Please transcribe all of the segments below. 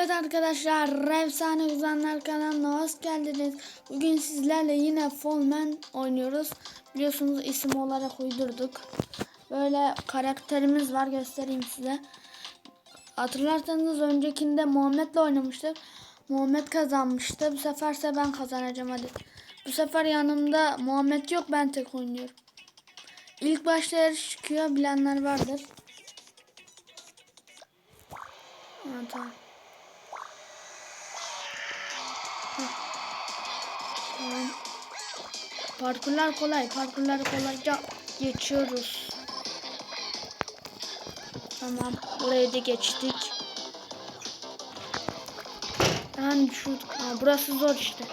Evet arkadaşlar Efsane Uzanlar kanalına hoş geldiniz. Bugün sizlerle yine Fallman oynuyoruz. Biliyorsunuz isim olarak uydurduk. Böyle karakterimiz var göstereyim size. Hatırlarsanız öncekinde Muhammed'le oynamıştık. Muhammed kazanmıştı. Bu seferse ben kazanacağım hadi. Bu sefer yanımda Muhammed yok ben tek oynuyorum. İlk başta yarış çıkıyor bilenler vardır. Ha, tamam. Parkurlar kolay. Parkurları kolayca geçiyoruz. Tamam. Burayı da geçtik. Yani şu Aa, burası zor işte.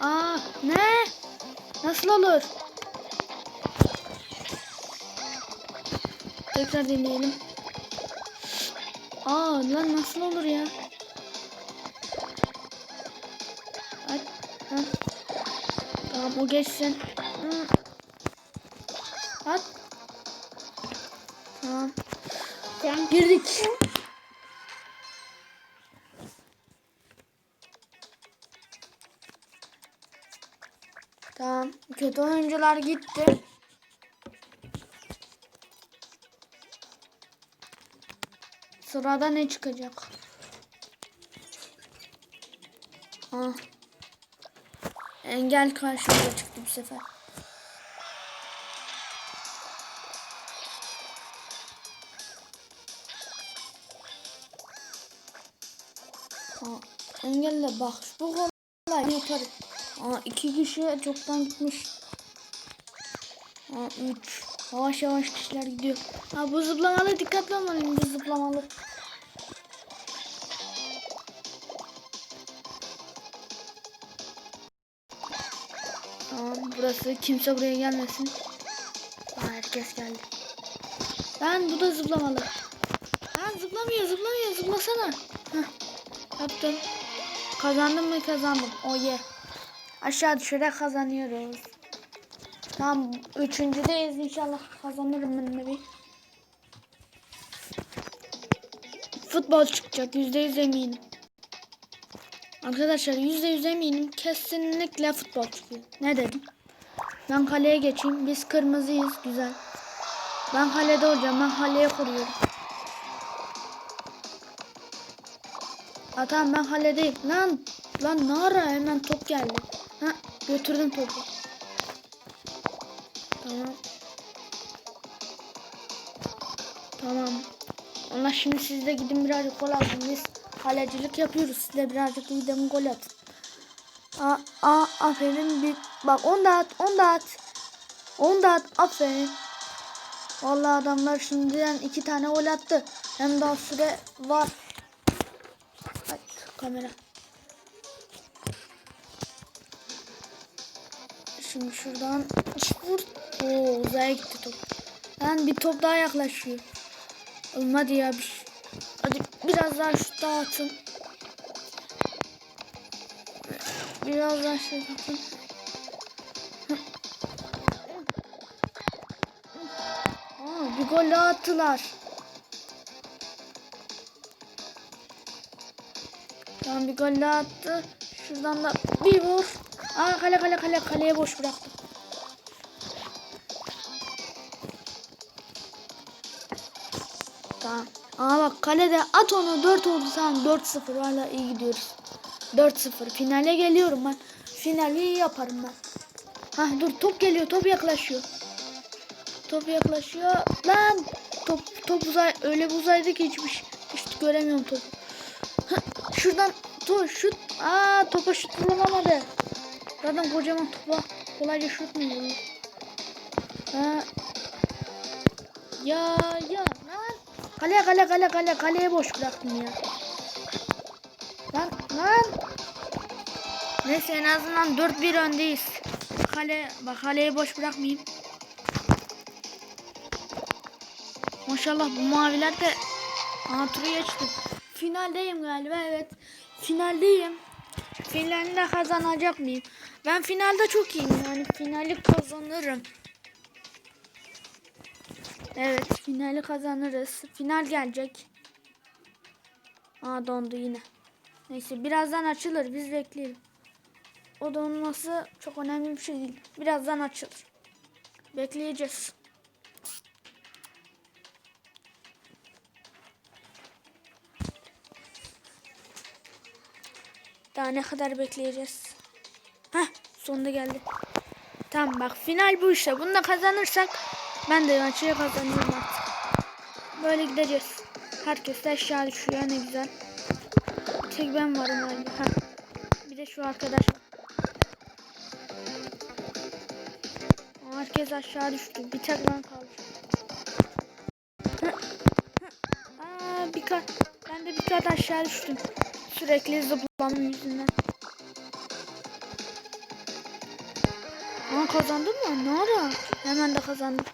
Aa ne? Nasıl olur? Tekrar deneyelim. Aa lan nasıl olur ya? At, ha. Tamam o geçsin. Hı. At. Tamam. Sen Girdik. Tamam. Kötü oyuncular gitti. Sırada ne çıkacak? Ah. Engel karşımıza çıktı bu sefer. Engelle bak bu kolay yaparız. Aa, iki kişi çoktan gitmiş. Aa, üç. Yavaş yavaş kişiler gidiyor. Ha bu zıplamalı dikkatli olmalıyım bu zıplamalı. Tamam burası kimse buraya gelmesin. Aa, herkes geldi. Ben bu da zıplamalı. Ben zıplamıyor zıplamıyor zıplasana. Heh, yaptım. Kazandım mı kazandım. O ye. Aşağı düşerek kazanıyoruz. Tamam üçüncüdeyiz inşallah kazanırım ben de bir. Futbol çıkacak yüzde yüz eminim. Arkadaşlar yüzde yüz eminim kesinlikle futbol çıkıyor. Ne dedim? Ben kaleye geçeyim. Biz kırmızıyız. Güzel. Ben kalede olacağım. Ben kaleye kuruyorum. Aa, tamam ben kaledeyim. Lan lan ne ara hemen top geldi. Ha götürdüm topu. Tamam. Tamam. Onlar şimdi siz de gidin birazcık gol atın. Biz kalecilik yapıyoruz. Siz birazcık gidin gol atın. Aa, aa aferin bir bak 10 da at 10 da at. 10 da at aferin. Vallahi adamlar şimdiden iki tane gol attı. Hem daha süre var. Ay, kamera. Şimdi şuradan vur Oo uzaya gitti top. Lan bir top daha yaklaşıyor. Oğlum hadi ya bir şey- biraz daha şut daha atın Biraz daha şey yapın. Aa, bir gol attılar. Tamam bir gol attı. Şuradan da bir vur. Aa kale kale kale kaleye boş bıraktım. Tamam. Aa bak kalede at onu 4 oldu tamam 4-0 hala iyi gidiyoruz. 4-0 finale geliyorum ben. Finali yaparım ben. Hah dur top geliyor top yaklaşıyor. Top yaklaşıyor. Lan top top uzay öyle bir uzaydı ki hiçbir şey hiç göremiyorum topu. Hah, şuradan dur şut. Aa topa şut vurulamadı. Zaten kocaman topa kolayca şut mu vurulur? Ha. Ya ya. Kale kale kale kale kaleye boş bıraktım ya. Lan lan. Neyse en azından 4-1 öndeyiz. Kale bak kaleyi boş bırakmayayım. Maşallah bu maviler de Aa, turu geçti. Finaldeyim galiba evet. Finaldeyim. Finalde kazanacak mıyım? Ben finalde çok iyiyim yani finali kazanırım. Evet finali kazanırız. Final gelecek. Aa dondu yine. Neyse birazdan açılır biz bekleyelim. O da olması çok önemli bir şey değil. Birazdan açılır. Bekleyeceğiz. Daha ne kadar bekleyeceğiz? Heh sonunda geldi. Tamam bak final bu işte. Bunu da kazanırsak ben de maçı kazanıyorum artık. Böyle gideceğiz. Herkes de aşağı düşüyor ne güzel. Tek ben varım galiba. Heh. Bir de şu arkadaş Herkes aşağı düştü. Bir tek ben kaldım. Aa, bir kat. Ben de bir kat aşağı düştüm. Sürekli zıplamam yüzünden. Aa kazandım mı? Ne ara? Hemen de kazandım.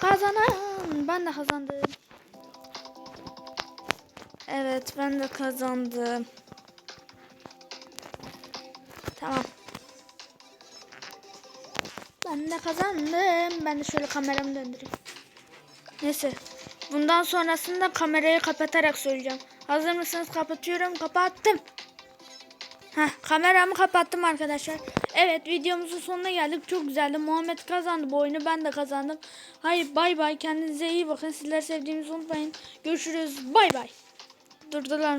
Kazanan. Ben de kazandım. Evet ben de kazandım. Tamam. Ben de kazandım. Ben de şöyle kameramı döndüreyim. Neyse. Bundan sonrasında kamerayı kapatarak söyleyeceğim. Hazır mısınız? Kapatıyorum. Kapattım. Heh, kameramı kapattım arkadaşlar. Evet videomuzun sonuna geldik. Çok güzeldi. Muhammed kazandı bu oyunu. Ben de kazandım. Hayır bay bay. Kendinize iyi bakın. Sizleri sevdiğinizi unutmayın. Görüşürüz. Bay bay. Durdular.